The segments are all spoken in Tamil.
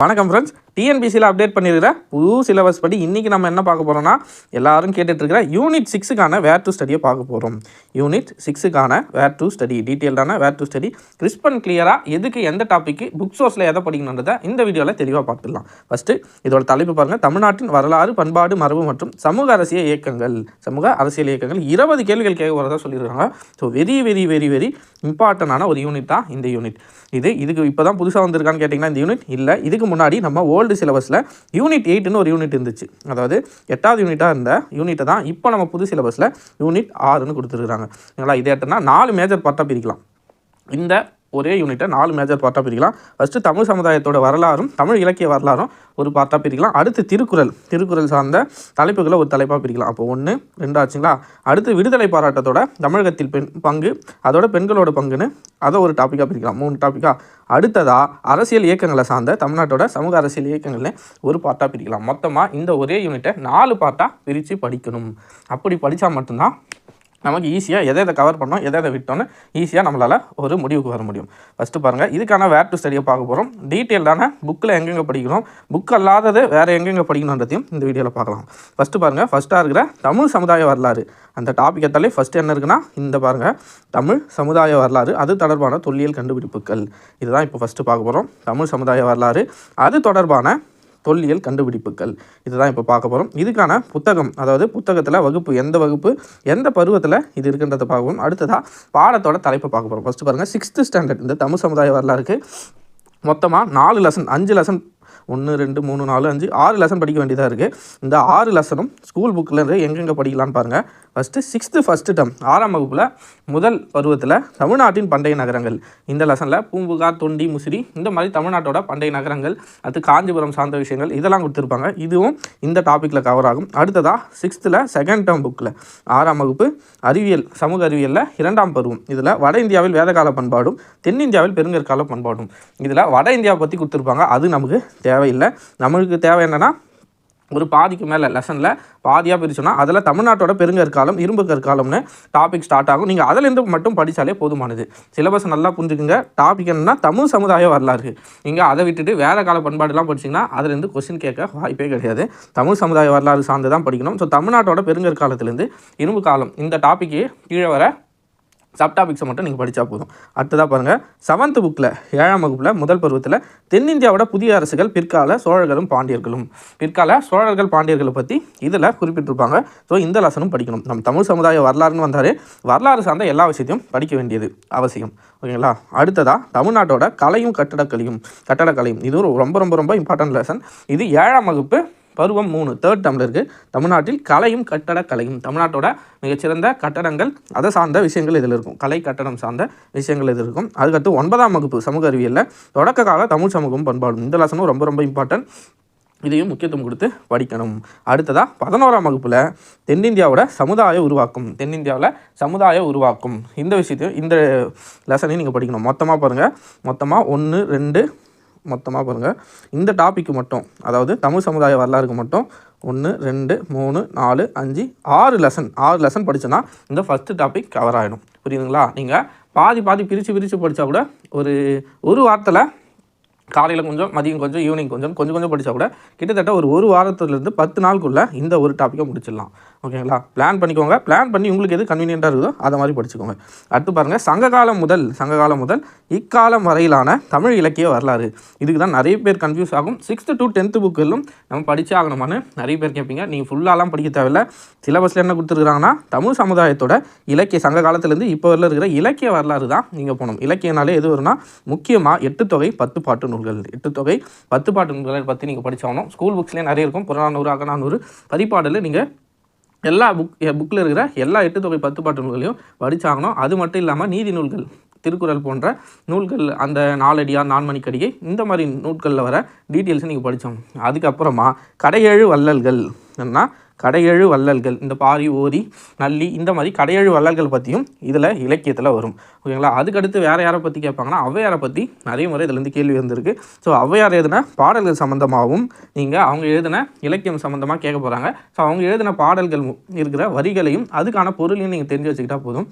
வணக்கம் ஃப்ரெண்ட்ஸ் டிஎன்பிசியில் அப்டேட் பண்ணியிருக்கிற புது சிலபஸ் படி இன்றைக்கி நம்ம என்ன பார்க்க போகிறோம்னா எல்லாரும் கேட்டுட்டு இருக்கிற யூனிட் சிக்ஸுக்கான வேர் டு ஸ்டடியை பார்க்க போகிறோம் யூனிட் சிக்ஸுக்கான where to study டீட்டெயில்டான where to study crisp and கிளியராக எதுக்கு எந்த டாப்பிக்கு புக் சோர்ஸில் எதை படிக்கணுன்றதை இந்த வீடியோவில் தெளிவாக பார்த்துடலாம். ஃபஸ்ட்டு இதோட தலைப்பு பாருங்கள் தமிழ்நாட்டின் வரலாறு பண்பாடு மரபு மற்றும் சமூக அரசியல் இயக்கங்கள். சமூக அரசியல் இயக்கங்கள் இருபது கேள்விகள் கேட்க வரதா சொல்லியிருக்காங்க. So very very very very இம்பார்ட்டண்டான ஒரு யூனிட் தான் இந்த யூனிட் இது இதுக்கு இப்போ தான் புதுசாக வந்திருக்கான்னு கேட்டிங்கன்னா இந்த யூனிட் இல்லை. இதுக்கு முன்னாடி நம்ம ஓ ஓல்டு சிலபஸில் யூனிட் எயிட்னு ஒரு யூனிட் இருந்துச்சு. அதாவது எட்டாவது யூனிட்டாக இருந்த யூனிட்டை தான் இப்போ நம்ம புது சிலபஸில் யூனிட் ஆறுன்னு கொடுத்துருக்குறாங்க. சரிங்களா இது எட்டுனா நாலு மேஜர் பார்ட்டாக பிரிக்கலாம். இந்த ஒரே யூனிட்டை நாலு மேஜர் பார்ட்டாக பிரிக்கலாம். ஃபஸ்ட்டு தமிழ் சமுதாயத்தோட வரலாறும் தமிழ் இலக்கிய வரலாறும் ஒரு பார்ட்டாக பிரிக்கலாம். அடுத்து திருக்குறள். திருக்குறள் சார்ந்த தலைப்புகளை ஒரு தலைப்பாக பிரிக்கலாம். அப்போ ஒன்று ரெண்டு ஆச்சுங்களா? அடுத்து விடுதலை போராட்டத்தோட தமிழகத்தில் பெண் பங்கு அதோட பெண்களோட பங்குன்னு அதை ஒரு டாப்பிக்காக பிரிக்கலாம். மூணு டாப்பிக்காக அடுத்ததாக அரசியல் இயக்கங்களை சார்ந்த தமிழ்நாட்டோட சமூக அரசியல் இயக்கங்கள்னு ஒரு பார்ட்டாக பிரிக்கலாம். மொத்தமாக இந்த ஒரே யூனிட்டை நாலு பார்ட்டாக பிரித்து படிக்கணும். அப்படி படித்தா மட்டும்தான் நமக்கு ஈஸியாக எதை எதை கவர் பண்ணோம் எதை எதை விட்டோன்னு ஈஸியாக நம்மளால் ஒரு முடிவுக்கு வர முடியும். ஃபஸ்ட்டு பாருங்கள் இதுக்கான வேர் டு ஸ்டடியை பார்க்க போகிறோம் டீட்டெயில்டான புக்கில் எங்கெங்கே படிக்கணும் புக் அல்லாதது வேறு எங்கெங்கே படிக்கணுன்றதையும் இந்த வீடியோவில் பார்க்கலாம். ஃபஸ்ட்டு பாருங்கள் ஃபஸ்ட்டாக இருக்கிற தமிழ் சமுதாய வரலாறு. அந்த டாபிக் எத்தாலே ஃபஸ்ட்டு என்ன இருக்குன்னா இந்த பாருங்கள் தமிழ் சமுதாய வரலாறு. அது தொடர்பான தொல்லியல் கண்டுபிடிப்புகள். இதுதான் இப்போ ஃபஸ்ட்டு பார்க்க போகிறோம் தமிழ் சமுதாய வரலாறு. அது தொடர்பான தொல்லியல் கண்டுபிடிப்புகள். இதுதான் இப்போ பார்க்க போகிறோம் இதுக்கான புத்தகம் அதாவது புத்தகத்தில் வகுப்பு எந்த வகுப்பு எந்த பருவத்தில் இது இருக்குன்றதை பார்க்கணும் அடுத்ததாக பாடத்தோட தலைப்பை பார்க்க போகிறோம் ஃபஸ்ட்டு பாருங்கள் சிக்ஸ்த்து ஸ்டாண்டர்ட் இந்த தமிழ் சமுதாய வரலாறுக்கு. மொத்தமாக நாலு லெசன் அஞ்சு லெசன் ஒன்று ரெண்டு மூணு நாலு அஞ்சு ஆறு லெசன் படிக்க வேண்டியதாக இருக்குது இந்த ஆறு லெசனும் ஸ்கூல் புக்கில் இருந்து எங்கெங்கே படிக்கலான்னு பாருங்கள் ஃபஸ்ட்டு சிக்ஸ்த்து ஃபஸ்ட்டு டம் ஆறாம் வகுப்பில் முதல் பருவத்தில் தமிழ்நாட்டின் பண்டைய நகரங்கள். இந்த லெசனில் பூம்புகார் தொண்டி முசிறி இந்த மாதிரி தமிழ்நாட்டோட பண்டைய நகரங்கள் அடுத்து காஞ்சிபுரம் சார்ந்த விஷயங்கள் இதெல்லாம் கொடுத்துருப்பாங்க. இதுவும் இந்த டாப்பிக்கில் கவர் ஆகும். அடுத்ததாக சிக்ஸ்த்தில் செகண்ட் டேர்ம் புக்கில் ஆறாம் வகுப்பு அறிவியல் சமூக அறிவியலில் இரண்டாம் பருவம். இதில் வட இந்தியாவில் வேதகால பண்பாடும் தென்னிந்தியாவில் பெருங்கற்கால பண்பாடும். இதில் வட இந்தியாவை பற்றி கொடுத்துருப்பாங்க. அது நமக்கு தேவையில்லை. நம்மளுக்கு தேவை என்னென்னா ஒரு பாதிக்கு மேலே லெசனில் பாதியாக பிரிச்சோன்னா அதில் தமிழ்நாட்டோட பெருங்கற்காலம் இரும்பு கற்காலம்னு டாபிக் ஸ்டார்ட் ஆகும். நீங்கள் அதிலேருந்து மட்டும் படித்தாலே போதுமானது. சிலபஸ் நல்லா புரிஞ்சுக்குங்க. டாபிக் என்னன்னா தமிழ் சமுதாய வரலாறு. நீங்கள் அதை விட்டுட்டு வேறு கால பண்பாடுலாம் படிச்சிங்கன்னா அதுலேருந்து கொஸ்டின் கேட்க வாய்ப்பே கிடையாது. தமிழ் சமுதாய வரலாறு சார்ந்து தான் படிக்கணும். ஸோ தமிழ்நாட்டோட பெருங்கற்காலத்துலேருந்து இரும்பு காலம் இந்த டாப்பிக்கு கீழே வர சப் டாபிக்ஸை மட்டும் நீங்கள் படித்தா போதும். அடுத்ததாக பாருங்கள் செவன்த் புக்கில் ஏழாம் வகுப்பில் முதல் பருவத்தில் தென்னிந்தியாவோட புதிய அரசுகள் பிற்கால சோழர்களும் பாண்டியர்களும். பிற்கால சோழர்கள் பாண்டியர்களை பற்றி இதில் குறிப்பிட்டிருப்பாங்க. ஸோ இந்த லெசனும் படிக்கணும். நம்ம தமிழ் சமுதாய வரலாறுன்னு வந்தார். வரலாறு சார்ந்த எல்லா விஷயத்தையும் படிக்க வேண்டியது அவசியம். ஓகேங்களா? அடுத்ததாக தமிழ்நாட்டோட கலையும் கட்டடக்கலையும் கட்டடக்கலையும். இது ஒரு ரொம்ப ரொம்ப ரொம்ப இம்பார்ட்டன்ட் லெசன் இது ஏழாம் வகுப்பு பருவம் மூணு. தேர்ட் டம்ளருக்கு தமிழ்நாட்டில் கலையும் கட்டடக்கலையும் தமிழ்நாட்டோட மிகச்சிறந்த கட்டடங்கள் அதை சார்ந்த விஷயங்கள் இதில் இருக்கும். கலை கட்டடம் சார்ந்த விஷயங்கள் இதில் இருக்கும். அதுக்கடுத்து ஒன்பதாம் வகுப்பு சமூக அறிவியலில். தொடக்க கால தமிழ் சமூகம் பண்பாடும். இந்த லெசனும் ரொம்ப ரொம்ப இம்பார்ட்டன்ட் இதையும் முக்கியத்துவம் கொடுத்து படிக்கணும். அடுத்ததாக பதினோராம் வகுப்பில் தென்னிந்தியாவோட சமுதாய உருவாக்கும். தென்னிந்தியாவில் சமுதாய உருவாக்கும். இந்த விஷயத்தையும் இந்த லெசனையும் நீங்கள் படிக்கணும். மொத்தமாக பாருங்கள் மொத்தமாக ஒன்று ரெண்டு மொத்தமாக பாருங்கள் இந்த டாப்பிக்கு மட்டும் அதாவது தமிழ் சமுதாய வரலாறுக்கு மட்டும் ஒன்று ரெண்டு மூணு நாலு அஞ்சு ஆறு லெசன் ஆறு லெசன் படித்தோன்னா இந்த ஃபஸ்ட்டு டாபிக் கவர் ஆகிடும் புரியுதுங்களா? நீங்கள் பாதி பாதி பிரித்து பிரித்து படித்தா கூட ஒரு ஒரு வாரத்தில் காலையில் கொஞ்சம் மதியம் கொஞ்சம் ஈவினிங் கொஞ்சம் கொஞ்சம் கொஞ்சம் படித்தா கூட கிட்டத்தட்ட ஒரு ஒரு வாரத்துலேருந்து பத்து நாளுக்குள்ளே இந்த ஒரு டாப்பிக்கை முடிச்சிடலாம். ஓகேங்களா பிளான் பண்ணிக்கோங்க. பிளான் பண்ணி உங்களுக்கு எது கன்வீனியண்ட்டாக இருக்குதோ அதை மாதிரி படிச்சுக்கோங்க. அடுத்து பாருங்கள் சங்ககாலம் முதல் சங்ககாலம் முதல் இக்காலம் வரையிலான தமிழ் இலக்கிய வரலாறு. இதுக்கு தான் நிறைய பேர் கன்ஃபியூஸ் ஆகும். சிக்ஸ்த்து டு டென்த்து புக்கிலும் நம்ம படித்தே ஆகணுமான்னு நிறைய பேர் கேட்பீங்க. நீங்கள் ஃபுல்லாலாம் படிக்க தேவையில்ல. சிலபஸில் என்ன கொடுத்துருக்காங்கன்னா தமிழ் சமுதாயத்தோட இலக்கிய சங்க காலத்துலேருந்து இப்போ வரல இருக்கிற இலக்கிய வரலாறு தான் நீங்கள் போகணும். இலக்கியனாலே எது வரும்னா முக்கியமாக எட்டு தொகை பத்து பாட்டு நூல்கள் எட்டு தொகை பத்து பாட்டு நூல்களை பற்றி நீங்கள் படிச்சாகணும் ஸ்கூல் புக்ஸ்லேயே நிறைய இருக்கும். புறநானூறு அகநானூறு பதிப்பாடலில் நீங்கள் எல்லா புக் புக்கில் இருக்கிற எல்லா எட்டு தொகை பத்து பாட்டு நூல்களையும் படித்தாகணும் அது மட்டும் இல்லாமல் நீதி நூல்கள் திருக்குறள் போன்ற நூல்கள் அந்த நாலடியார் நான்மணிக்கடிகை இந்த மாதிரி நூல்களில் வர டீட்டெயில்ஸை நீங்கள் படித்தோம் அதுக்கப்புறமா கடையேழு வள்ளல்கள். என்ன கடையெழு வள்ளல்கள் இந்த பாரி ஓரி நல்லி இந்த மாதிரி கடையழு வள்ளல்கள் பற்றியும் இதில் இலக்கியத்தில் வரும். ஓகேங்களா? அதுக்கடுத்து வேறு யாரை பற்றி கேட்பாங்கன்னா ஔவையாரை பற்றி நிறைய முறை இதுலேருந்து கேள்வி வந்திருக்கு. ஸோ ஔவையார் எழுதின பாடல்கள் சம்மந்தமாகவும் நீங்கள் அவங்க எழுதின இலக்கியம் சம்மந்தமாக கேட்க போகிறாங்க ஸோ அவங்க எழுதின பாடல்கள் இருக்கிற வரிகளையும் அதுக்கான பொருளையும் நீங்கள் தெரிஞ்சு வச்சுக்கிட்டா போதும்.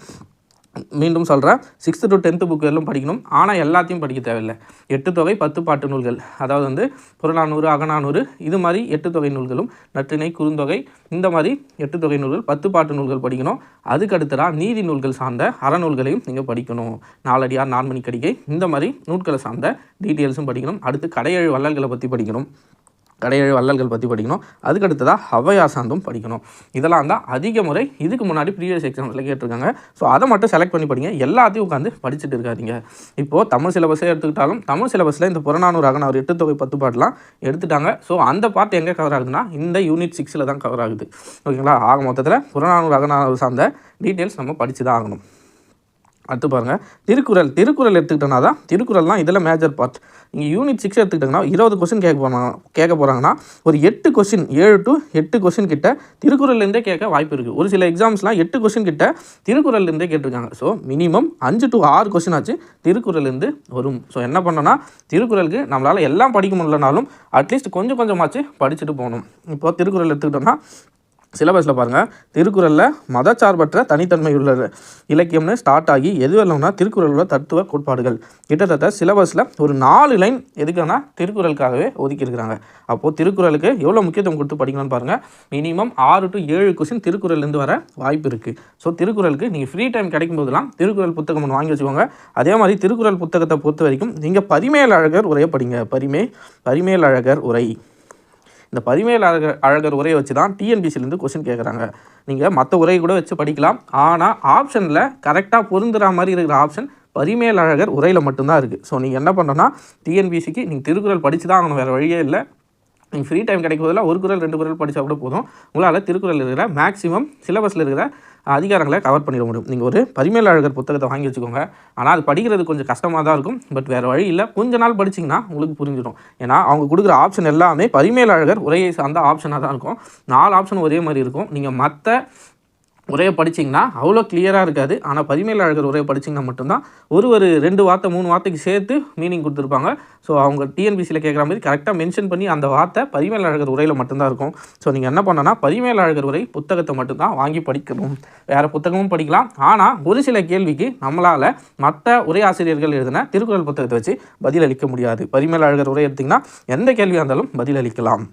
மீண்டும் சொல்கிறேன் சிக்ஸ்த்து டு டென்த்து புக் எல்லாம் படிக்கணும். ஆனால் எல்லாத்தையும் படிக்க தேவையில்லை. எட்டு தொகை பத்து பாட்டு நூல்கள். அதாவது வந்து புறநானூறு அகநானூறு இது மாதிரி எட்டு தொகை நூல்களும் நற்றிணை குறுந்தொகை இந்த மாதிரி எட்டு தொகை நூல்கள் பத்து பாட்டு நூல்கள் படிக்கணும். அதுக்கு அடுத்ததாக நீதி நூல்கள் சார்ந்த அறநூல்களையும் நீங்கள் படிக்கணும். நாலடியார் நான்மணி கடிகை இந்த மாதிரி நூல்களை சார்ந்த டீட்டெயில்ஸும் படிக்கணும். அடுத்து கடையழு வள்ளல்களை பற்றி படிக்கணும். கடையழி வள்ளல்கள் பற்றி படிக்கணும். அதுக்கடுத்ததாக அடுத்ததாக சார்ந்தும் படிக்கணும். இதெல்லாம் தான் அதிக முறை இதுக்கு முன்னாடி ப்ரீவியஸ் எக்ஸாம்ஸில் கேட்டிருக்காங்க. ஸோ அதை மட்டும் செலக்ட் பண்ணி படிங்க. எல்லாத்தையும் உட்காந்து படிச்சுட்டு இருக்காதீங்க. இப்போது தமிழ் சிலபஸே எடுத்துக்கிட்டாலும் தமிழ் சிலபஸில் இந்த புறநானூறு அகநானூறு எட்டு தொகை பத்து பாட்டெலாம் எடுத்துட்டாங்க. ஸோ அந்த பார்ட் எங்கே கவர் ஆகுதுன்னா இந்த யூனிட் சிக்ஸில் தான் கவர் ஆகுது. ஓகேங்களா ஆக மொத்தத்தில் புறநானூறு அகநானூறு சார்ந்த டீட்டெயில்ஸ் நம்ம படித்து தான் ஆகணும். அடுத்து பாருங்கள் திருக்குறள். திருக்குறள் எடுத்துக்கிட்டோன்னா தான் திருக்குறள்லாம் இதில் மேஜர் பார்ட் நீங்கள் யூனிட் சிக்ஸ் எடுத்துக்கிட்டிங்கன்னா இருபது கொஸ்டின் கேட்க போகிறாங்க கேட்க போகிறாங்கன்னா ஒரு எட்டு கொஸ்டின் ஏழு டு எட்டு கொஸ்டின் கிட்ட திருக்குறள்லேருந்தே கேட்க வாய்ப்பு இருக்குது ஒரு சில எக்ஸாம்ஸ்லாம் எட்டு கொஸ்டின் கிட்ட திருக்குறள்லேருந்தே கேட்டிருக்காங்க. ஸோ மினிமம் அஞ்சு டு ஆறு கொஸ்டின் ஆச்சு திருக்குறள்லேருந்து வரும். ஸோ என்ன பண்ணோன்னா திருக்குறளுக்கு நம்மளால் எல்லாம் படிக்க முடியலனாலும் அட்லீஸ்ட் கொஞ்சம் கொஞ்சமாச்சு படிச்சுட்டு போகணும். இப்போ திருக்குறள் எடுத்துக்கிட்டோம்னா சிலபஸில் பாருங்கள் திருக்குறளில் மதச்சார்பற்ற தனித்தன்மை உள்ள இலக்கியம்னு ஸ்டார்ட் ஆகி எது வரணும்னா திருக்குறளில் தத்துவ கோட்பாடுகள். கிட்டத்தட்ட சிலபஸில் ஒரு நாலு லைன் எதுக்குன்னா திருக்குறளுக்காகவே ஒதுக்கியிருக்கிறாங்க. அப்போது திருக்குறளுக்கு எவ்வளோ முக்கியத்துவம் கொடுத்து படிக்கணும்னு பாருங்கள் மினிமம் ஆறு டு ஏழு கொஸ்டின் திருக்குறள்லேருந்து வர வாய்ப்பு இருக்குது ஸோ திருக்குறளுக்கு நீங்கள் ஃப்ரீ டைம் கிடைக்கும் போதெல்லாம் திருக்குறள் புத்தகம் ஒன்று வாங்கி வச்சுக்கோங்க. அதே மாதிரி திருக்குறள் புத்தகத்தை பொறுத்த வரைக்கும் நீங்கள் பரிமேல் அழகர் உரையை படிங்க. பரிமே பரிமேல் அழகர் உரை. இந்த பரிமேல் அழகர் அழகர் உரையை வச்சு தான் டிஎன்பிசிலேருந்து கொஸ்டின் கேட்குறாங்க நீங்கள் மற்ற உரையை கூட வச்சு படிக்கலாம். ஆனால் ஆப்ஷனில் கரெக்டாக பொருந்துகிற மாதிரி இருக்கிற ஆப்ஷன் பரிமேல் அழகர் உரையில் மட்டும்தான் இருக்குது ஸோ நீங்கள் என்ன பண்ணோன்னா டிஎன்பிசிக்கு நீங்கள் திருக்குறள் படித்து தான் ஆகணும். வேறு வழியே இல்லை. நீங்கள் ஃப்ரீ டைம் கிடைக்கும் போதெல்லாம் ஒரு குரல் ரெண்டு குரல் படித்தா கூட போதும். உங்களால் திருக்குறள் இருக்கிற மேக்ஸிமம் சிலபஸில் இருக்கிற அதிகாரங்களை கவர் பண்ணிட முடியும். நீங்கள் ஒரு பரிமேல் அழகர் புத்தகத்தை வாங்கி வச்சுக்கோங்க. ஆனால் அது படிக்கிறது கொஞ்சம் கஷ்டமாக தான் இருக்கும். பட் வேறு வழி இல்லை. கொஞ்ச நாள் படிச்சிங்கன்னா உங்களுக்கு புரிஞ்சிடும். ஏன்னா அவங்க கொடுக்குற ஆப்ஷன் எல்லாமே பரிமேல் அழகர் உரையை சார்ந்த ஆப்ஷனாக தான் இருக்கும். நாலு ஆப்ஷன் ஒரே மாதிரி இருக்கும். நீங்கள் மற்ற உரையை படிச்சிங்கன்னா அவ்வளோ கிளியராக இருக்காது. ஆனால் பதிமேல் அழகர் உரையை படிச்சிங்கன்னா மட்டும்தான் ஒரு ஒரு ரெண்டு வார்த்தை மூணு வார்த்தைக்கு சேர்த்து மீனிங் கொடுத்துருப்பாங்க. ஸோ அவங்க டிஎன்பிசியில் கேட்குற மாதிரி கரெக்டாக மென்ஷன் பண்ணி அந்த வார்த்தை பதிமேல் அழகர் உரையில் மட்டும்தான் இருக்கும். ஸோ நீங்கள் என்ன பண்ணனா பதிமேல் அழகர் உரை புத்தகத்தை மட்டும்தான் வாங்கி படிக்கணும். வேறு புத்தகமும் படிக்கலாம். ஆனால் ஒரு சில கேள்விக்கு நம்மளால் மற்ற உரை ஆசிரியர்கள் எழுதின திருக்குறள் புத்தகத்தை வச்சு பதிலளிக்க முடியாது. பதிமேல் அழகர் உரை எடுத்திங்கன்னா எந்த கேள்வியாக இருந்தாலும் பதிலளிக்கலாம்.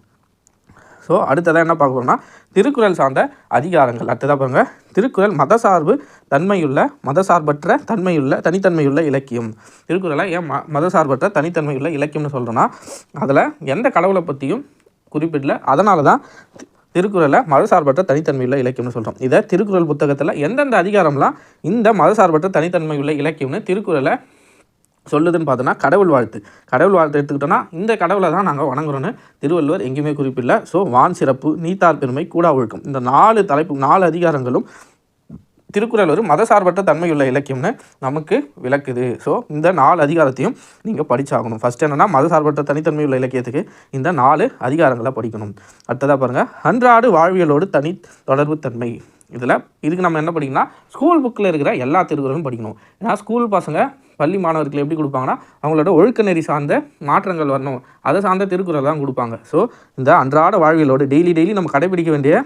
ஸோ அடுத்ததாக என்ன பார்க்க போகிறோம்னா திருக்குறள் சார்ந்த அதிகாரங்கள். அடுத்ததாக பாருங்க. திருக்குறள் மதசார்பு தன்மையுள்ள மதசார்பற்ற தன்மையுள்ள தனித்தன்மையுள்ள இலக்கியம். திருக்குறளை ஏன் ம மதசார்பற்ற தனித்தன்மையுள்ள இலக்கியம்னு சொல்கிறோன்னா அதில் எந்த கடவுளை பற்றியும் குறிப்பிடல. அதனால தான் திருக்குறளை மதசார்பற்ற தனித்தன்மையுள்ள இலக்கியம்னு சொல்கிறோம் இதை திருக்குறள் புத்தகத்தில் எந்தெந்த அதிகாரம்லாம் இந்த மதசார்பற்ற தனித்தன்மையுள்ள இலக்கியம்னு திருக்குறளை சொல்லுதுன்னு பார்த்தோன்னா கடவுள் வாழ்த்து. கடவுள் வாழ்த்து எடுத்துக்கிட்டோன்னா இந்த கடவுளை தான் நாங்கள் வணங்குறோன்னு திருவள்ளுவர் எங்கேயுமே குறிப்பிடல. ஸோ வான் சிறப்பு நீத்தார் பெருமை கூடா ஒழுக்கம். இந்த நாலு தலைப்பு நாலு அதிகாரங்களும் திருக்குறள் ஒரு மதசார்பற்ற தன்மையுள்ள இலக்கியம்னு நமக்கு விளக்குது. ஸோ இந்த நாலு அதிகாரத்தையும் நீங்கள் படிச்சாகணும். ஃபஸ்ட் என்னன்னா மதசார்பற்ற தனித்தன்மையுள்ள இலக்கியத்துக்கு இந்த நாலு அதிகாரங்களை படிக்கணும். அடுத்ததாக பாருங்கள் அன்றாடு வாழ்வியலோடு தனி தொடர்பு தன்மை. இதில் இதுக்கு நம்ம என்ன படிக்கணும்னா ஸ்கூல் புக்கில் இருக்கிற எல்லா திருக்குறளும் படிக்கணும். ஏன்னா ஸ்கூல் பசங்க பள்ளி மாணவர்கள் எப்படி கொடுப்பாங்கன்னா அவங்களோட ஒழுக்க நெறி சார்ந்த மாற்றங்கள் வரணும். அதை சார்ந்த திருக்குறள் தான் கொடுப்பாங்க. ஸோ இந்த அன்றாட வாழ்வியலோடு டெய்லி டெய்லி நம்ம கடைபிடிக்க வேண்டிய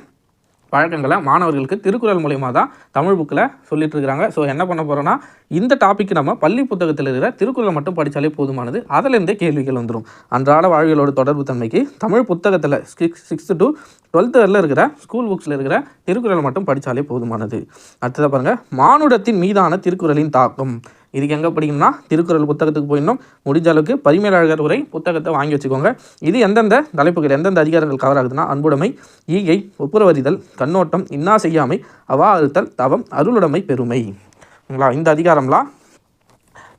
பழக்கங்களை மாணவர்களுக்கு திருக்குறள் மூலயமா தான் தமிழ் புக்கில் சொல்லிட்டு இருக்கிறாங்க. ஸோ என்ன பண்ண போகிறோன்னா இந்த டாபிக் நம்ம பள்ளி புத்தகத்தில் இருக்கிற திருக்குறள் மட்டும் படித்தாலே போதுமானது. அதிலிருந்தே கேள்விகள் வந்துடும் அன்றாட வாழ்வியலோட தொடர்பு தன்மைக்கு தமிழ் புத்தகத்தில் சிக்ஸ் சிக்ஸ்த்து டு டுவெல்த்து வரில் இருக்கிற ஸ்கூல் புக்ஸில் இருக்கிற திருக்குறள் மட்டும் படித்தாலே போதுமானது. அடுத்ததாக பாருங்கள் மானுடத்தின் மீதான திருக்குறளின் தாக்கம். இதுக்கு எங்கே படிக்கணும்னா? திருக்குறள் புத்தகத்துக்கு போயிடணும். முடிஞ்ச அளவுக்கு பரிமேலழகர் உரை புத்தகத்தை வாங்கி வச்சுக்கோங்க. இது எந்தெந்த தலைப்புகள் எந்தெந்த அதிகாரங்கள் கவர் ஆகுதுன்னா அன்புடைமை ஈகை ஒப்புரவறிதல் கண்ணோட்டம் இன்னா செய்யாமை அவா அறுத்தல் தவம் அருளுடைமை பெருமை. இந்த அதிகாரம்லாம்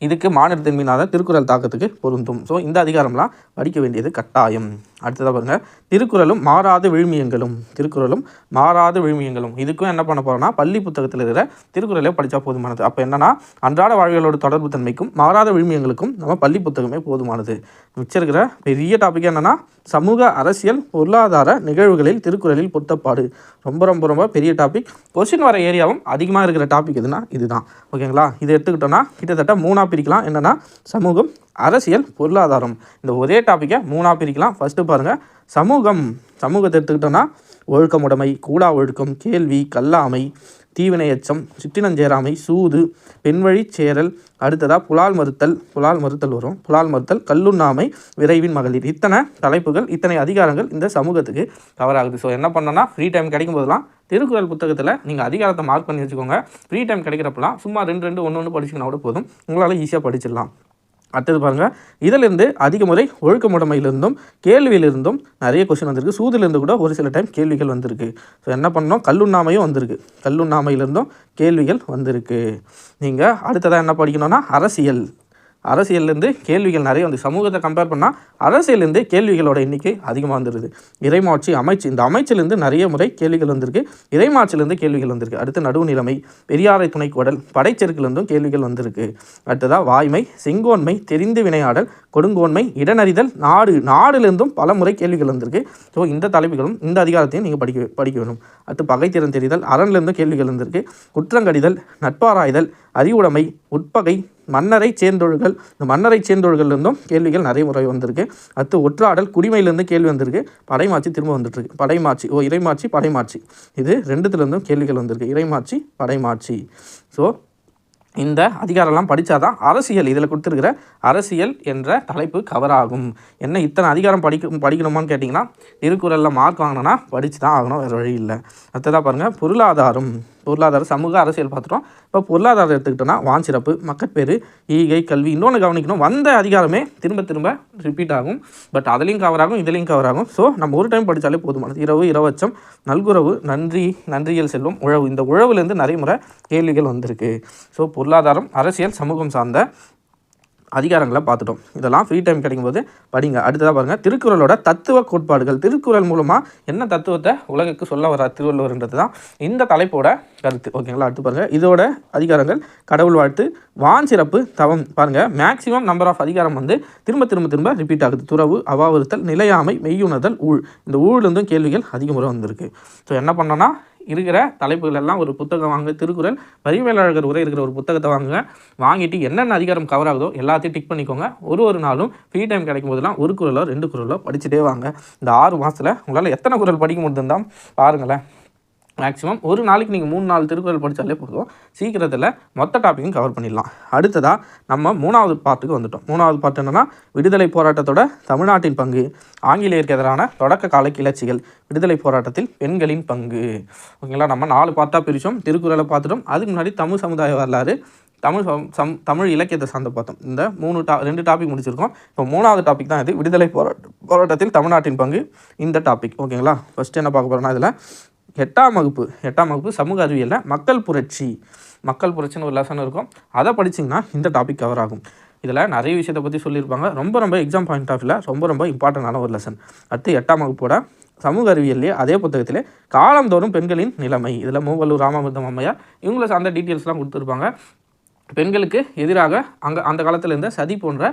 இதுக்கு மாநிலத்தின் மீதான திருக்குறள் தாக்கத்துக்கு பொருந்தும். ஸோ இந்த அதிகாரம்லாம் படிக்க வேண்டியது கட்டாயம். அடுத்ததாக பாருங்க. திருக்குறளும் மாறாத விழுமியங்களும். திருக்குறளும் மாறாத விழுமியங்களும். இதுக்கும் என்ன பண்ண போறோம்னா பள்ளி புத்தகத்தில் இருக்கிற திருக்குறளே படித்தா போதுமானது. அப்போ என்னன்னா அன்றாட வாழ்களோட தொடர்பு தன்மைக்கும் மாறாத விழுமியங்களுக்கும் நம்ம பள்ளி புத்தகமே போதுமானது. மிச்சம் இருக்கிற பெரிய டாபிக் என்னன்னா சமூக அரசியல் பொருளாதார நிகழ்வுகளில் திருக்குறளில் பொருத்தப்பாடு. ரொம்ப ரொம்ப ரொம்ப பெரிய டாபிக் கொஸ்டின் வர ஏரியாவும் அதிகமாக இருக்கிற டாபிக் எதுனா இதுதான். ஓகேங்களா இதை எடுத்துக்கிட்டோம்னா கிட்டத்தட்ட மூணாக பிரிக்கலாம். என்னன்னா சமூகம் அரசியல் பொருளாதாரம். இந்த ஒரே டாப்பிக்கை மூணாக பிரிக்கலாம். ஃபஸ்ட்டு பாருங்கள் சமூகம். சமூகத்தை எடுத்துக்கிட்டோன்னா ஒழுக்கமுடைமை கூடா ஒழுக்கம் கேள்வி கல்லாமை தீவினை எச்சம் சிற்றினஞ்சேராமை சூது பெண்வழி சேரல் அடுத்ததாக புலால் மறுத்தல் புலால் மறுத்தல் வரும். புலால் மறுத்தல் கல்லுண்ணாமை விரைவின் மகளிர். இத்தனை தலைப்புகள் இத்தனை அதிகாரங்கள் இந்த சமூகத்துக்கு கவர் ஆகுது. ஸோ என்ன பண்ணோன்னா ஃப்ரீ டைம் கிடைக்கும் போதெல்லாம் திருக்குறள் புத்தகத்தில் நீங்கள் அதிகாரத்தை மார்க் பண்ணி வச்சுக்கோங்க. ஃப்ரீ டைம் கிடைக்கிறப்பலாம் சும்மா ரெண்டு ரெண்டு ஒன்று ஒன்று படிச்சிங்கன்னா கூட போதும். உங்களால் ஈஸியாக படிச்சிடலாம். அடுத்தது பாருங்கள் இதிலிருந்து அதிக முறை ஒழுக்கமுடைமையிலிருந்தும் கேள்வியிலிருந்தும் நிறைய கொஸ்டின் வந்திருக்கு. சூதிலிருந்து கூட ஒரு சில டைம் கேள்விகள் வந்திருக்கு. ஸோ என்ன பண்ணோம்? கல்லுண்ணாமையும் வந்திருக்கு. கல்லுண்ணாமையிலிருந்தும் கேள்விகள் வந்திருக்கு. நீங்கள் அடுத்ததாக என்ன படிக்கணும்னா அரசியல். அரசியல்லேருந்து கேள்விகள் நிறைய வந்து சமூகத்தை கம்பேர் பண்ணால் அரசியலேருந்து கேள்விகளோட எண்ணிக்கை அதிகமாக வந்துருது. இறைமாட்சி அமைச்சு இந்த அமைச்சிலேருந்து நிறைய முறை கேள்விகள் வந்திருக்கு. இறைமாட்சிலேருந்து கேள்விகள் வந்திருக்கு. அடுத்து நடுவுநிலைமை பெரியாரை துணைக்கோடல் படைச்செருக்கிலிருந்தும் கேள்விகள் வந்திருக்கு. அடுத்ததாக வாய்மை செங்கோன்மை தெரிந்து வினையாடல் கொடுங்கோன்மை இடனறிதல் நாடு நாடுலேருந்தும் பல முறை கேள்விகள் வந்திருக்கு. ஸோ இந்த தலைப்புகளும் இந்த அதிகாரத்தையும் நீங்கள் படிக்க படிக்க வேணும். அடுத்து பகைத்திறன் தெரிதல் அரண்லேருந்தும் கேள்விகள் வந்திருக்கு. குற்றங்கடிதல் நட்பாராய்தல் அறிவுடைமை உட்பகை மன்னரை சேர்ந்தொழுகள் இந்த மன்னரை சேர்ந்தொழுகள்லேருந்தும் கேள்விகள் நிறைய முறை வந்திருக்கு. அடுத்து ஒற்றாடல் குடிமையிலேருந்து கேள்வி வந்திருக்கு. படைமாட்சி திரும்ப வந்துட்டுருக்கு. படைமாட்சி ஓ இறைமாட்சி படைமாட்சி. இது ரெண்டுத்துலேருந்தும் கேள்விகள் வந்திருக்கு. இறைமாட்சி படைமாட்சி. ஸோ இந்த அதிகாரம்லாம் படித்தாதான் அரசியல் இதில் கொடுத்துருக்கிற அரசியல் என்ற தலைப்பு கவர் ஆகும். என்ன இத்தனை அதிகாரம் படிக்க படிக்கணுமான்னு கேட்டிங்கன்னா திருக்குறளில் மார்க் வாங்கினோன்னா படித்து தான் ஆகணும் வேறு வழி இல்லை. அடுத்ததாக பாருங்கள் பொருளாதாரம். பொருளாதார சமூக அரசியல் பார்த்துட்டோம். இப்போ பொருளாதாரம் எடுத்துக்கிட்டோன்னா வாஞ்சிறப்பு மக்கட்பேறு ஈகை கல்வி இன்னொன்று கவனிக்கணும் வந்த அதிகாரமே திரும்ப திரும்ப ரிப்பீட் ஆகும். பட் அதுலேயும் கவர் ஆகும் இதுலேயும் கவர் ஆகும். ஸோ நம்ம ஒரு டைம் படித்தாலே போதுமானது. இரவு இரவச்சம் நல்குறவு நன்றி நன்றியல் செல்வம் உழவு. இந்த உழவுலேருந்து நிறைய முறை கேள்விகள் வந்திருக்கு. ஸோ பொருளாதாரம் அரசியல் சமூகம் சார்ந்த அதிகாரங்களை பார்த்துட்டோம். இதெல்லாம் ஃப்ரீ டைம் கிடைக்கும்போது படிங்க. அடுத்ததாக பாருங்கள் திருக்குறளோட தத்துவ கோட்பாடுகள். திருக்குறள் மூலமாக என்ன தத்துவத்தை உலகுக்கு சொல்ல வர திருவள்ளுவர்ன்றது தான் இந்த தலைப்போட கருத்து. ஓகேங்களா அடுத்து பாருங்கள் இதோட அதிகாரங்கள் கடவுள் வாழ்த்து வான் சிறப்பு தவம். பாருங்கள் மேக்ஸிமம் நம்பர் ஆஃப் அதிகாரம் வந்து திரும்ப திரும்ப திரும்ப ரிப்பீட் ஆகுது. துறவு அவாவறுத்தல் நிலையாமை மெய்யுணர்தல் ஊழ். இந்த ஊழ்லேருந்தும் கேள்விகள் அதிக முறை வந்திருக்கு. ஸோ என்ன பண்ணோன்னா இருக்கிற தலைப்புகள் எல்லாம் ஒரு புத்தகம் வாங்க திருக்குறள் பரிமேலழகர் உரை இருக்கிற ஒரு புத்தகத்தை வாங்குங்க. வாங்கிட்டு என்னென்ன அதிகாரம் கவர் ஆகுதோ எல்லாத்தையும் டிக் பண்ணிக்கோங்க. ஒரு ஒரு நாளும் ஃப்ரீ டைம் கிடைக்கும் போதெல்லாம் ஒரு குரலோ ரெண்டு குரலோ படிச்சுட்டே வாங்க. இந்த ஆறு மாதத்தில் உங்களால் எத்தனை குரல் படிக்க முடியுதுந்தான் பாருங்களேன். மேக்ஸிமம் ஒரு நாளைக்கு நீங்கள் மூணு நாலு திருக்குறள் படித்தாலே போதும். சீக்கிரத்தில் மொத்த டாப்பிக்கும் கவர் பண்ணிடலாம். அடுத்ததாக நம்ம மூணாவது பாட்டுக்கு வந்துட்டோம். மூணாவது பாட்டு என்னென்னா விடுதலை போராட்டத்தோட தமிழ்நாட்டின் பங்கு ஆங்கிலேயருக்கு எதிரான தொடக்க கால கிளர்ச்சிகள் விடுதலை போராட்டத்தில் பெண்களின் பங்கு. ஓகேங்களா நம்ம நாலு பாட்டாக பிரித்தோம் திருக்குறளை பார்த்துட்டோம். அதுக்கு முன்னாடி தமிழ் சமுதாய வரலாறு தமிழ் சம் சம் தமிழ் இலக்கியத்தை சார்ந்த பார்த்தோம். இந்த மூணு டா ரெண்டு டாபிக் முடிச்சிருக்கோம். இப்போ மூணாவது டாபிக் தான் இது. விடுதலை போராட்ட போராட்டத்தில் தமிழ்நாட்டின் பங்கு. இந்த டாபிக் ஓகேங்களா ஃபஸ்ட்டு என்ன பார்க்க போகிறோன்னா இதில் எட்டாம் வகுப்பு எட்டாம் வகுப்பு சமூக அறிவியலில் மக்கள் புரட்சி. மக்கள் புரட்சின்னு ஒரு லெசன் இருக்கும். அதை படிச்சிங்கன்னா இந்த டாபிக் கவர் ஆகும். இதில் நிறைய விஷயத்தை பற்றி சொல்லியிருப்பாங்க. ரொம்ப ரொம்ப எக்ஸாம் பாயிண்ட் ஆஃப் ரொம்ப ரொம்ப இம்பார்ட்டண்டான ஒரு லெசன் அடுத்து எட்டாம் வகுப்போட சமூக அறிவியல்லையே அதே புத்தகத்திலே காலந்தோறும் பெண்களின் நிலைமை. இதில் மூவல்லூர் ராமாமிர்தம் அம்மையார் இவங்கள சார்ந்த டீட்டெயில்ஸ்லாம் கொடுத்துருப்பாங்க. பெண்களுக்கு எதிராக அங்கே அந்த காலத்தில் இருந்த சதி போன்ற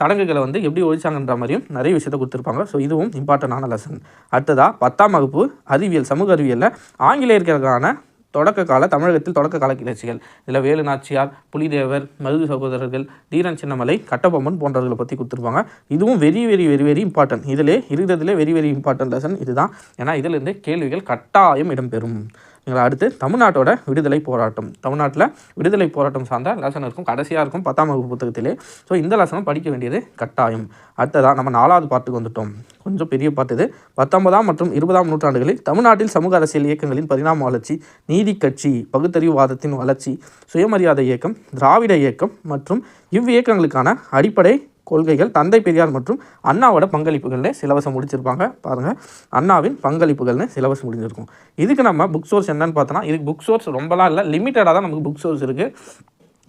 சடங்குகளை வந்து எப்படி ஒழிச்சாங்கன்ற மாதிரியும் நிறைய விஷயத்தை கொடுத்துருப்பாங்க. ஸோ இதுவும் இம்பார்ட்டண்டான லெசன் அடுத்ததாக பத்தாம் வகுப்பு அறிவியல் சமூக அறிவியலில் ஆங்கிலேயர்களுக்கான தொடக்க கால தமிழகத்தில் தொடக்க கால கிளர்ச்சிகள். இதில் வேலு நாச்சியார் புலிதேவர் மருது சகோதரர்கள் தீரன் சின்னமலை கட்டபொம்மன் போன்றவர்களை பற்றி கொடுத்துருப்பாங்க. இதுவும் very very very very important இதிலே இருக்கிறதுலே வெரி வெரி இம்பார்ட்டன்ட் லெசன் இதுதான். ஏன்னா இதிலிருந்து கேள்விகள் கட்டாயம் இடம்பெறும். அடுத்து தமிழ்நாட்டோட விடுதலை போராட்டம். தமிழ்நாட்டில் விடுதலை போராட்டம் சார்ந்த லெசன் இருக்கும். கடைசியாக இருக்கும் பத்தாம் வகுப்பு புத்தகத்திலே. ஸோ இந்த லெசனும் படிக்க வேண்டியது கட்டாயம். அடுத்ததாக நம்ம நாலாவது பாட்டுக்கு வந்துட்டோம். கொஞ்சம் பெரிய பாட்டு இது. பத்தொன்பதாம் மற்றும் இருபதாம் நூற்றாண்டுகளில் தமிழ்நாட்டில் சமூக அரசியல் இயக்கங்களின் பரிணாம வளர்ச்சி நீதி கட்சி பகுத்தறிவுவாதத்தின் வளர்ச்சி சுயமரியாதை இயக்கம் திராவிட இயக்கம் மற்றும் இவ்வியக்கங்களுக்கான அடிப்படை கொள்கைகள் தந்தை பெரியார் மற்றும் அண்ணாவோட பங்களிப்புகள்னு சிலவசம் முடிச்சிருப்பாங்க. பாருங்கள் அண்ணாவின் பங்களிப்புகள்னு சிலபஸ் முடிஞ்சிருக்கும். இதுக்கு நம்ம புக் சோர்ஸ் என்னன்னு பார்த்தோன்னா இதுக்கு புக் சோர்ஸ் ரொம்பலாம் இல்லை. லிமிட்டடாக தான் நமக்கு புக் சோர்ஸ் இருக்குது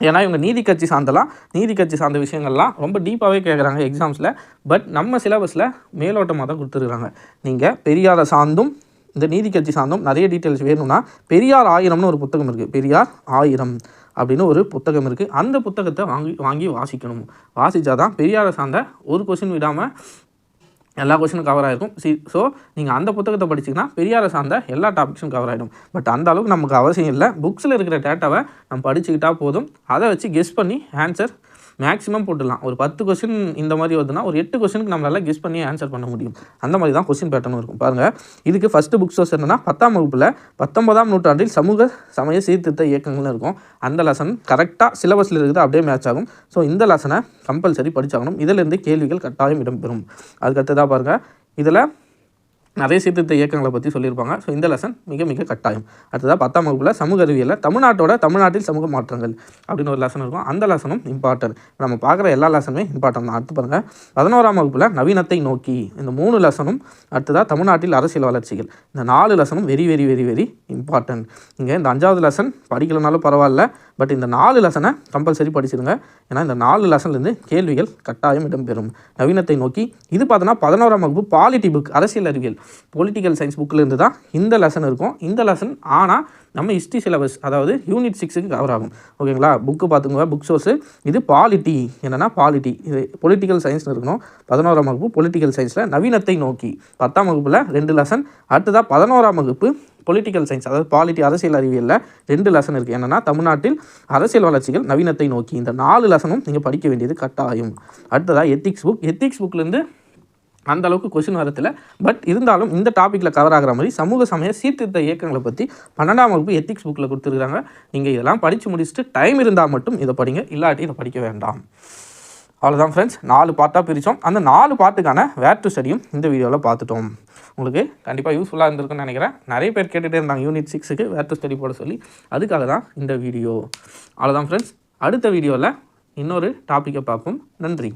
ஏன்னா இவங்க நீதி கட்சி சார்ந்தலாம் நீதி கட்சி சார்ந்த விஷயங்கள்லாம் ரொம்ப டீப்பாகவே கேட்குறாங்க எக்ஸாம்ஸில் பட் நம்ம சிலபஸில் மேலோட்டமாக தான் கொடுத்துருக்காங்க. நீங்கள் பெரியாரை சார்ந்தும் இந்த நீதி கட்சி சார்ந்தும் நிறைய டீட்டெயில்ஸ் வேணும்னா பெரியார் ஆயிரம்னு ஒரு புத்தகம் இருக்குது பெரியார் ஆயிரம். அப்படின்னு ஒரு புத்தகம் இருக்குது அந்த புத்தகத்தை வாங்கி வாங்கி வாசிக்கணும். வாசித்தா தான் பெரியாரை சார்ந்த ஒரு கொஷின் விடாமல் எல்லா கொஷினும் கவர் ஆகிருக்கும் சி ஸோ நீங்கள் அந்த புத்தகத்தை படிச்சிங்கன்னா பெரியாரை சார்ந்த எல்லா டாபிக்ஸும் கவர் ஆகிடும் பட் அந்த அளவுக்கு நமக்கு அவசியம் இல்லை. புக்ஸில் இருக்கிற டேட்டாவை நம்ம படிச்சுக்கிட்டா போதும். அதை வச்சு கெஸ் பண்ணி ஆன்சர் மேக்ஸிமம் போட்டுடலாம். ஒரு பத்து கொஸ்டின் இந்த மாதிரி வருதுன்னா ஒரு எட்டு கொஸ்டினுக்கு நம்மளால கெஸ் பண்ணி ஆன்சர் பண்ண முடியும். அந்த மாதிரி தான் கொஸ்டின் பேட்டர்னும் இருக்கும். பாருங்கள் இதுக்கு ஃபஸ்ட்டு புக் சோர்ஸ் என்னன்னா பத்தாம் வகுப்பில் பத்தொன்பதாம் நூற்றாண்டில் சமூக சமய சீர்திருத்த இயக்கங்கள்னு இருக்கும். அந்த லெசன் கரெக்டாக சிலபஸில் இருக்குது அப்படியே மேட்ச் ஆகும். ஸோ இந்த லெசனை கம்பல்சரி படித்தாகணும் இதிலேருந்து கேள்விகள் கட்டாயம் இடம்பெறும். அதுக்கடுத்ததாக பாருங்கள் இதில் நிறைய சீர்திருத்த இயக்கங்களை பற்றி சொல்லியிருப்பாங்க. ஸோ இந்த லெசன் மிக மிக கட்டாயம். அடுத்ததாக பத்தாம் வகுப்பில் சமூக அறிவியலில் தமிழ்நாட்டோட தமிழ்நாட்டில் சமூக மாற்றங்கள் அப்படின்னு ஒரு லெசன் இருக்கும். அந்த லெசனும் இம்பார்ட்டன்ட் நம்ம பார்க்குற எல்லா லெசனுமே இம்பார்ட்டன் தான். அடுத்து பாருங்கள் பதினோராம் வகுப்பில் நவீனத்தை நோக்கி. இந்த மூணு லெசனும் அடுத்ததாக தமிழ்நாட்டில் அரசியல் வளர்ச்சிகள். இந்த நாலு லெசனும் very very very very important இங்கே இந்த அஞ்சாவது லெசன் படிக்கலனாலும் பரவாயில்ல. பட் இந்த நாலு லெசனை கம்பல்சரி படிச்சிருங்க. ஏன்னா இந்த நாலு லெசன்லேருந்து கேள்விகள் கட்டாயம் இடம்பெறும். நவீனத்தை நோக்கி இது பார்த்தோன்னா பதினோராம் வகுப்பு பாலிட்டி புக் அரசியல் அறிவியல். பொலிட்டிக்கல் சயின்ஸ் புக்கிலேருந்து தான் இந்த லெசன் இருக்கும். இந்த லெசன் ஆனால் நம்ம ஹிஸ்ட்ரி சிலபஸ் அதாவது யூனிட் சிக்ஸுக்கு கவர் ஆகும். ஓகேங்களா புக்கு பார்த்துக்கோங்க. புக் சோர்ஸு இது பாலிட்டி என்னென்னா பாலிட்டி இது பொலிட்டிக்கல் சயின்ஸ் இருக்கணும். பதினோராம் வகுப்பு பொலிட்டிக்கல் சயின்ஸில் நவீனத்தை நோக்கி. பத்தாம் வகுப்பில் ரெண்டு லெசன் அடுத்ததாக பதினோராம் வகுப்பு பொலிட்டிக்கல் சயின்ஸ் அதாவது பாலிட்டி அரசியல் அறிவியலில் ரெண்டு லெசன் இருக்குது என்னென்னா தமிழ்நாட்டில் அரசியல் வளர்ச்சிகள் நவீனத்தை நோக்கி இந்த நாலு லெசனும் நீங்கள் படிக்க வேண்டியது கட்டாயம். அடுத்ததாக எத்திக்ஸ் புக் எத்திக்ஸ் புக்லேருந்து அந்த அளவுக்கு கொஷின் வரத்தில் பட் இருந்தாலும் இந்த டாப்பிக்கில் கவர் ஆகிற மாதிரி சமூக சமய சீர்திருத்த இயக்கங்களை பற்றி பன்னெண்டாம் வகுப்பு எத்திக்ஸ் புக்கில் கொடுத்துருக்காங்க. நீங்கள் இதெல்லாம் படித்து முடிச்சுட்டு டைம் இருந்தால் மட்டும் இதை படிங்க. இல்லாட்டி இதை படிக்க வேண்டாம். அவ்வளோதான் ஃப்ரெண்ட்ஸ் நாலு பார்ட்டாக பிரித்தோம் அந்த நாலு பாட்டுக்கான வேர் டு ஸ்டடியும் இந்த வீடியோவில் பார்த்துட்டோம். உங்களுக்கு கண்டிப்பாக யூஸ்ஃபுல்லாக இருந்திருக்குன்னு நினைக்கிறேன். நிறைய பேர் கேட்டுகிட்டே இருந்தாங்க யூனிட் சிக்ஸுக்கு வேர் டு ஸ்டடி போட சொல்லி. அதுக்காக தான் இந்த வீடியோ அவ்வளோதான் ஃப்ரெண்ட்ஸ் அடுத்த வீடியோவில் இன்னொரு டாப்பிக்கை பார்ப்போம். நன்றி.